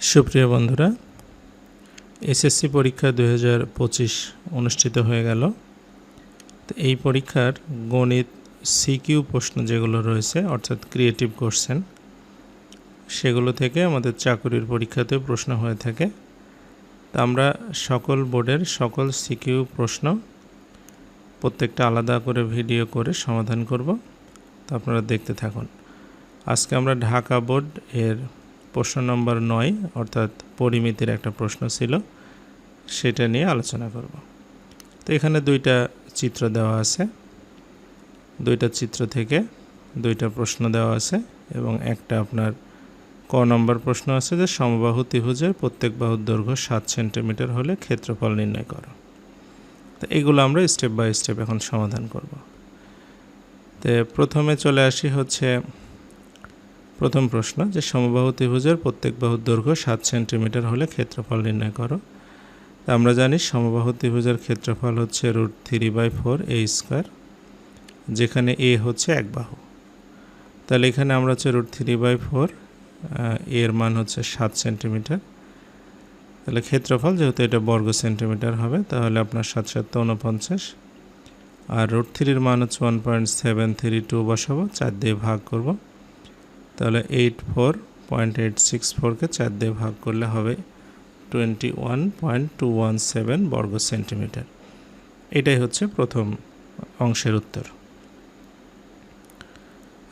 সুপ্রিয় বন্ধুরা, এসএসসি পরীক্ষা দু পঁচিশ অনুষ্ঠিত হয়ে গেল। তো এই পরীক্ষার গণিত সিকিউ প্রশ্ন যেগুলো রয়েছে, অর্থাৎ ক্রিয়েটিভ কোশ্চেন, সেগুলো থেকে আমাদের চাকরির পরীক্ষাতেও প্রশ্ন হয়ে থাকে। তা আমরা সকল বোর্ডের সকল সিকিউ প্রশ্ন প্রত্যেকটা আলাদা করে ভিডিও করে সমাধান করব। তো আপনারা দেখতে থাকুন। আজকে আমরা ঢাকা বোর্ড এর প্রশ্ন নম্বর নয়, অর্থাৎ পরিমিতির একটা প্রশ্ন ছিল, সেটা নিয়ে আলোচনা করব। তো এখানে দুইটা চিত্র দেওয়া আছে। দুইটা চিত্র থেকে দুইটা প্রশ্ন দেওয়া আছে এবং একটা আপনার ক নম্বর প্রশ্ন আছে যে, সমবাহু ত্রিভুজের প্রত্যেক বাহুর দৈর্ঘ্য সাত সেন্টিমিটার হলে ক্ষেত্রফল নির্ণয় করো। তো এগুলো আমরা স্টেপ বাই স্টেপ এখন সমাধান করব। তো প্রথমে চলে আসি হচ্ছে প্রথম প্রশ্ন, যে সমবাহু ত্রিভুজের প্রত্যেক বাহুর দৈর্ঘ্য সাত সেন্টিমিটার হলে ক্ষেত্রফল নির্ণয় করো। তা আমরা জানি সমবাহু ত্রিভুজের ক্ষেত্রফল হচ্ছে root three by four a square, যেখানে এ হচ্ছে এক বাহু। তাহলে এখানে আমরা হচ্ছে রুট থ্রি বাই ফোর এর মান হচ্ছে সাত সেন্টিমিটার। তাহলে ক্ষেত্রফল যেহেতু এটা বর্গ সেন্টিমিটার হবে, তাহলে আপনার সাত সাত উনপঞ্চাশ আর রুট থ্রির মান হচ্ছে one point seven three two বসাবো, চার দিয়ে ভাগ করব। তাহলে eight four point eight six ফোরকে চার দিয়ে ভাগ করলে হবে twenty one point two one seven বর্গ সেন্টিমিটার। এটাই হচ্ছে প্রথম অংশের উত্তর।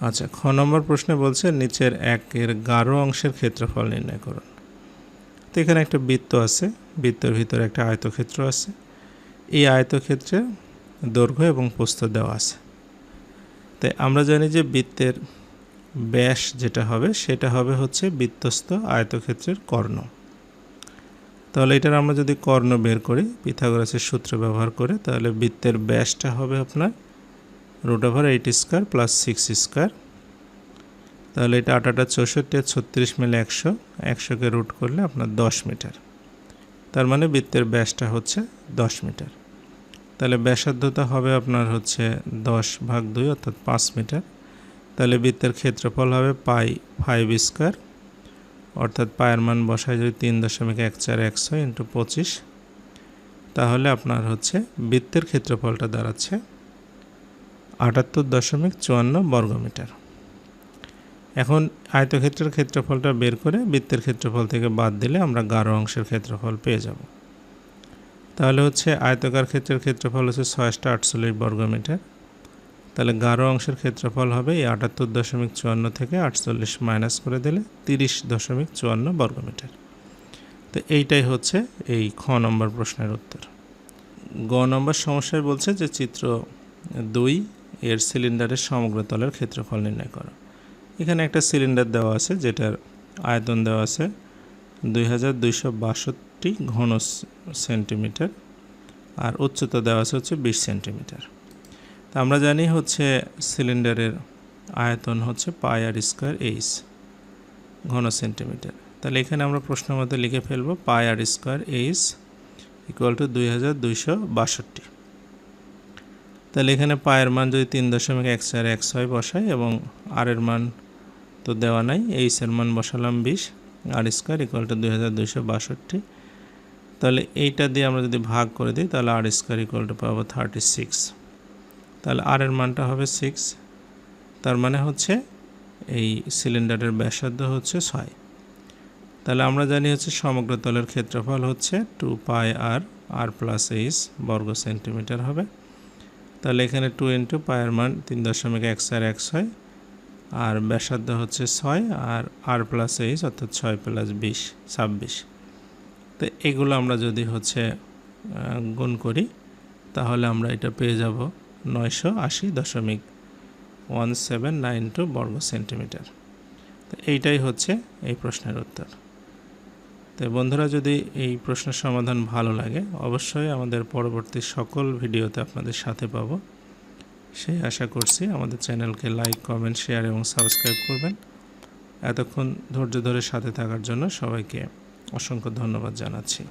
আচ্ছা খ নম্বর প্রশ্নে বলছে নিচের একের গাঢ় অংশের ক্ষেত্রফল নির্ণয় করুন। তো এখানে একটা বৃত্ত আছে, বৃত্তের ভিতরে একটা আয়তক্ষেত্র আছে। এই আয়তক্ষেত্রে দৈর্ঘ্য এবং প্রস্থ দেওয়া আছে। তাই আমরা জানি যে বৃত্তের ব্যাস যেটা হবে, সেটা হবে হচ্ছে বৃত্তস্থ আয়তক্ষেত্রের কর্ণ। তাহলে এটার আমরা যদি কর্ণ বের করি, পিথাগোরাসের সূত্র ব্যবহার করে, তাহলে বৃত্তের ব্যাসটা হবে আপনার root over eight square plus six square. তাহলে এটা আটাটা চৌষট্টি আর ছত্রিশ মিলে একশো, একশোকে রুট করলে আপনার দশ মিটার। তার মানে বৃত্তের ব্যাসটা হচ্ছে দশ মিটার। তাহলে ব্যাসার্ধতা হবে আপনার হচ্ছে দশ ভাগ দুই, অর্থাৎ পাঁচ মিটার। তাহলে বৃত্তের ক্ষেত্রফল হবে পাই ফাইভ স্কোয়ার, অর্থাৎ পায়ের মান বসায় যদি তিন দশমিক এক চার একশো ইন্টু পঁচিশ, তাহলে আপনার হচ্ছে বৃত্তের ক্ষেত্রফলটা দাঁড়াচ্ছে আটাত্তর দশমিক চুয়ান্ন বর্গমিটার। এখন আয়তক্ষেত্রের ক্ষেত্রফলটা বের করে বৃত্তের ক্ষেত্রফল থেকে বাদ দিলে আমরা গাঢ় অংশের ক্ষেত্রফল পেয়ে যাব। তাহলে হচ্ছে আয়তকার ক্ষেত্রের ক্ষেত্রফল হচ্ছে ছয়শটা আটচল্লিশ বর্গমিটার তাহলে গাঢ় অংশের ক্ষেত্রফল হবে এই আটাত্তর দশমিক চুয়ান্ন থেকে আটচল্লিশ মাইনাস করে দিলে তিরিশ দশমিক চুয়ান্ন বর্গমিটার। তো এইটাই হচ্ছে এই খ নম্বর প্রশ্নের উত্তর। গ নম্বর সমস্যায় বলছে যে চিত্র দুই এর সিলিন্ডারের সমগ্র তলের ক্ষেত্রফল নির্ণয় করো। এখানে একটা সিলিন্ডার দেওয়া আছে যেটার আয়তন দেওয়া আছে দুই হাজার দুইশো বাষট্টি ঘন সেন্টিমিটার আর উচ্চতা দেওয়া আছে হচ্ছে বিশ সেন্টিমিটার। আমরা জানি হচ্ছে সিলিন্ডারের আয়তন হচ্ছে পাই আর স্কোয়ার এইচ ঘন সেন্টিমিটার। তাহলে এখানে আমরা প্রশ্ন মধ্যে লিখে ফেলব, pi r square h equal to দুই হাজার দুইশো বাষট্টি। তাহলে এখানে পায়ের মান যদি তিন দশমিক এক চার এক ছয় বসাই এবং আর এর মান তো দেওয়া নাই এইচের মান বসালাম বিশ, আর স্কোয়ার ইকুয়াল টু দুই হাজার দুইশো বাষট্টি। তাহলে এইটা দিয়ে আমরা যদি ভাগ করে দিই, তাহলে আর স্কোয়ার ইকুয়াল টু পাবো থার্টি সিক্স তাহলে আর এর মানটা হবে সিক্স তার মানে হচ্ছে এই সিলিন্ডারের ব্যাসার্ধ হচ্ছে ছয়। তাহলে আমরা জানি হচ্ছে সমগ্র তলের ক্ষেত্রফল হচ্ছে two pi r r plus h বর্গ সেন্টিমিটার হবে। তাহলে এখানে টু ইন্টু পায়ের মান তিন দশমিক এক চার এক ছয়, আর ব্যাসার্ধ হচ্ছে ছয়, আর আর প্লাস এইচ অর্থাৎ ছয় প্লাস বিশ, ছাব্বিশ। তো এগুলো আমরা যদি হচ্ছে গুণ করি, তাহলে আমরা এটা পেয়ে যাব নয়শো আশি দশমিক ওয়ান সেভেন নাইন টু বর্গ সেন্টিমিটার। তো এইটাই হচ্ছে এই প্রশ্নের উত্তর। তো বন্ধুরা, যদি এই প্রশ্নের সমাধান ভালো লাগে, অবশ্যই আমাদের পরবর্তী সকল ভিডিওতে আপনাদের সাথে পাব। সেই আশা করছি আমাদের চ্যানেলকে লাইক, কমেন্ট, শেয়ার এবং সাবস্ক্রাইব করবেন। এতক্ষণ ধৈর্য ধরে সাথে থাকার জন্য সবাইকে অসংখ্য ধন্যবাদ জানাচ্ছি।